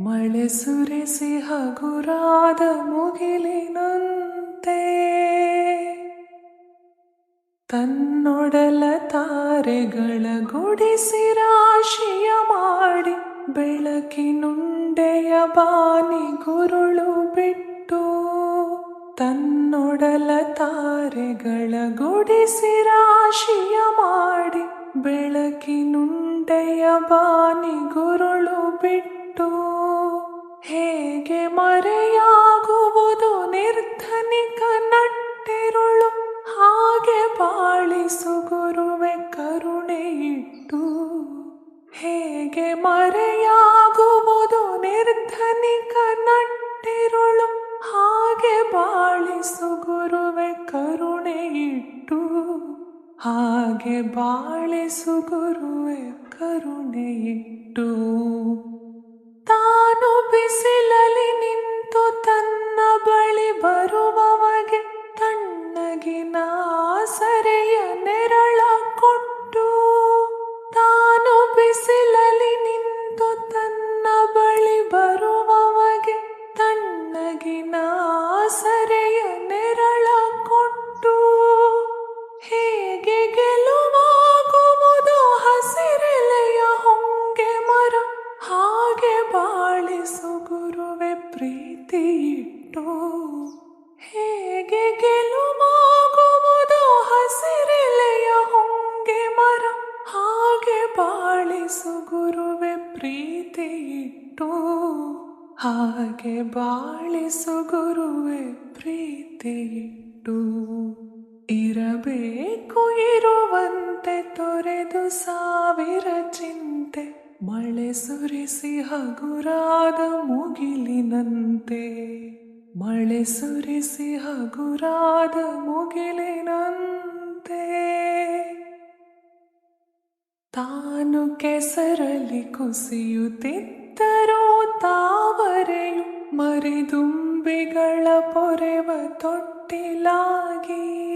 ಮಳೆ ಸುರಿಸಿ ಹಗುರಾದ ಮುಗಿಲಿನಂತೆ. ತನ್ನೊಡಲ ತಾರೆಗಳ ಗುಡಿಸಿ ರಾಶಿಯ ಮಾಡಿ ಬೆಳಕಿನುಂಡೆಯ ಬಾನಿ ಗುರುಳು ಬಿಟ್ಟು ತನ್ನೊಡಲ ತಾರೆಗಳ ಗುಡಿಸಿ ರಾಶಿಯ ಮಾಡಿ ಬೆಳಕಿನುಂಡೆಯ ಬಾನಿ ಗುರುಳು ಬಿಟ್ಟು ಮರೆಯಾಗುವುದು ನಿರ್ಧನಿಕ ನಟ್ಟಿರುಳು ಹಾಗೆ ಬಾಳಿಸು ಗುರುವೆ ಕರುಣೆ ಇಟ್ಟು. ಹಾಗೆ ಬಾಳಿಸು ಗುರುವೆ ಕರುಣೆ ಇಟ್ಟು. ಇಟ್ಟು ಹೇಗೆ ಗೆಲುವಾಗುವುದು ಹಸಿರೆಲೆಯ ಹೊಂಗೆ ಮರ, ಹಾಗೆ ಬಾಳಿಸು ಗುರುವೆ ಪ್ರೀತಿ ಇಟ್ಟು ಹಾಗೆ ಬಾಳಿಸು ಗುರುವೆ ಪ್ರೀತಿ ಇಟ್ಟು ಇರಬೇಕು ತೊರೆದು ಸಾವಿರ ಚಿಂತೆ, ಮಳೆ ಸುರಿಸಿ ಹಗುರಾದ ಮುಗಿಲಿನಂತೆ. ಮಳೆ ಸುರಿಸಿ ಹಗುರಾದ ಮುಗಿಲಿನಂತೆ. ತಾನು ಕೆಸರಲ್ಲಿ ಕುಸಿಯುತ್ತಿದ್ದರೂ ತಾವರೆಯು ಮರಿದುಂಬಿಗಳ ಪೊರೆವ ತೊಟ್ಟಿಲಾಗಿ.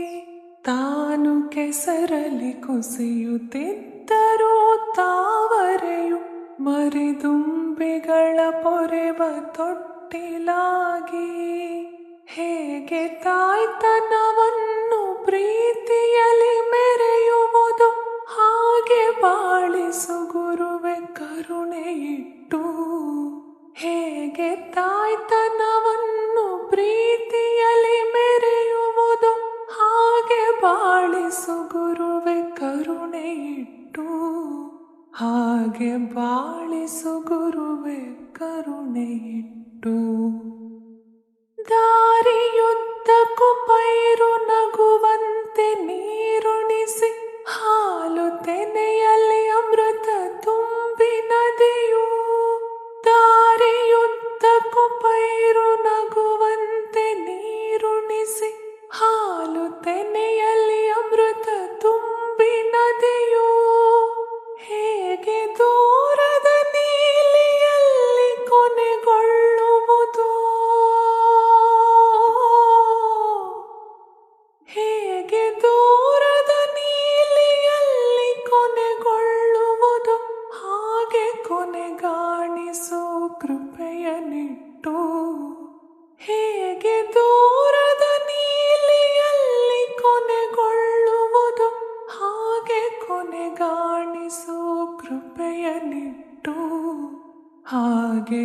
ತಾನು ಕೆಸರಲ್ಲಿ ಕುಸಿಯುತ್ತಿದ್ದರೂ ತಾವರೆಯು ಮರಿದುಂಬಿಗಳ ಪೊರೆವ ತೊಟ್ಟಿಲಾಗಿ ಹೇಗೆ ತಾಯ್ತನವನ್ನು ಪ್ರೀತಿಯಲ್ಲಿ ಮೆರೆಯುವುದು? ಹಾಗೆ ಬಾಳಿಸು ಗುರುವೆ ಕರುಣೆ ಇಟ್ಟು. ಹೇಗೆ ತಾಯ್ತನವನ್ನು ಪ್ರೀತಿಯಲ್ಲಿ ಮೆರೆಯುವುದು? ಹಾಗೆ ಬಾಳಿಸು ಗುರುವೆ ಕರುಣೆ ಇಟ್ಟು. ಹಾಗೆ ಬಾಳಿಸು ಗುರುವೆ ಕರುಣೆ ಇಟ್ಟು. ದಾರಿಯುದ್ದಕ್ಕೂ ಪೈರು ನಗುವಂತೆ ನೀರುಣಿಸಿ ಹಾಲು ತೆನೆಯಲ್ಲಿ ಅಮೃತ ತುಂಬಿ ನದಿಯು ದಾರಿಯುದ್ದಕ್ಕೂ ಪೈರು ನಗುವಂತೆ ನೀರುಣಿಸಿ ಹಾಲು ತೆನೆಯಲ್ಲಿ ಅಮೃತ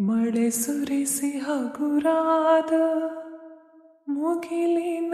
मे सुरे मुगिलिन